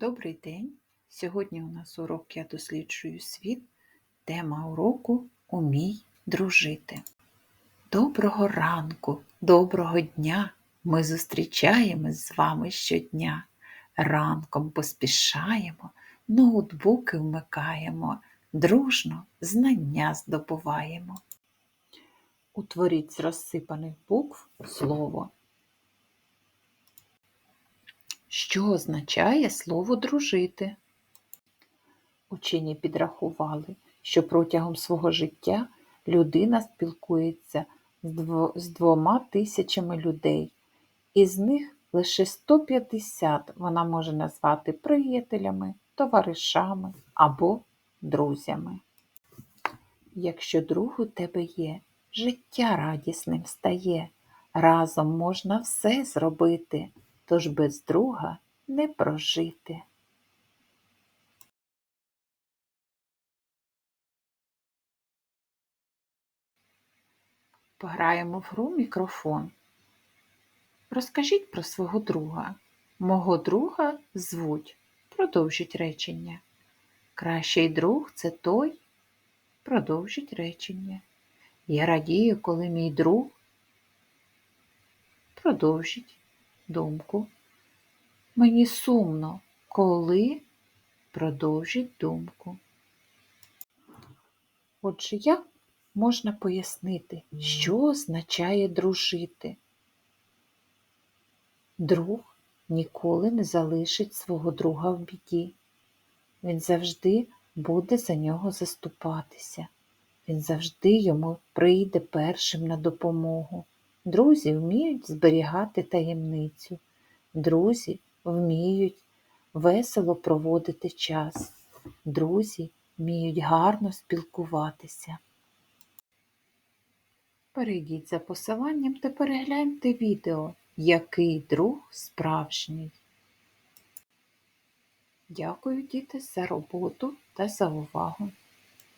Добрий день! Сьогодні у нас урок Я досліджую світ. Тема уроку Умій дружити. Доброго ранку, доброго дня! Ми зустрічаємось з вами щодня. Ранком поспішаємо, ноутбуки вмикаємо, дружно знання здобуваємо. Утворіть з розсипаних букв слово. Що означає слово дружити? Учені підрахували, що протягом свого життя людина спілкується з двома тисячами людей, із них лише 150 вона може назвати приятелями, товаришами або друзями. Якщо друг у тебе є, життя радісним стає, разом можна все зробити, тож без друга не прожити. Пограємо в гру мікрофон. Розкажіть про свого друга. Мого друга звуть. Продовжіть речення. Кращий друг це той. Продовжіть речення. Я радію, коли мій друг. Продовжіть думку. Мені сумно, коли продовжіть думку. Отже, як можна пояснити, що означає дружити? Друг ніколи не залишить свого друга в біді. Він завжди буде за нього заступатися. Він завжди йому прийде першим на допомогу. Друзі вміють зберігати таємницю. Друзі вміють весело проводити час. Друзі вміють гарно спілкуватися. Перейдіть за посиланням та перегляньте відео Який друг справжній. Дякую, діти, за роботу та за увагу.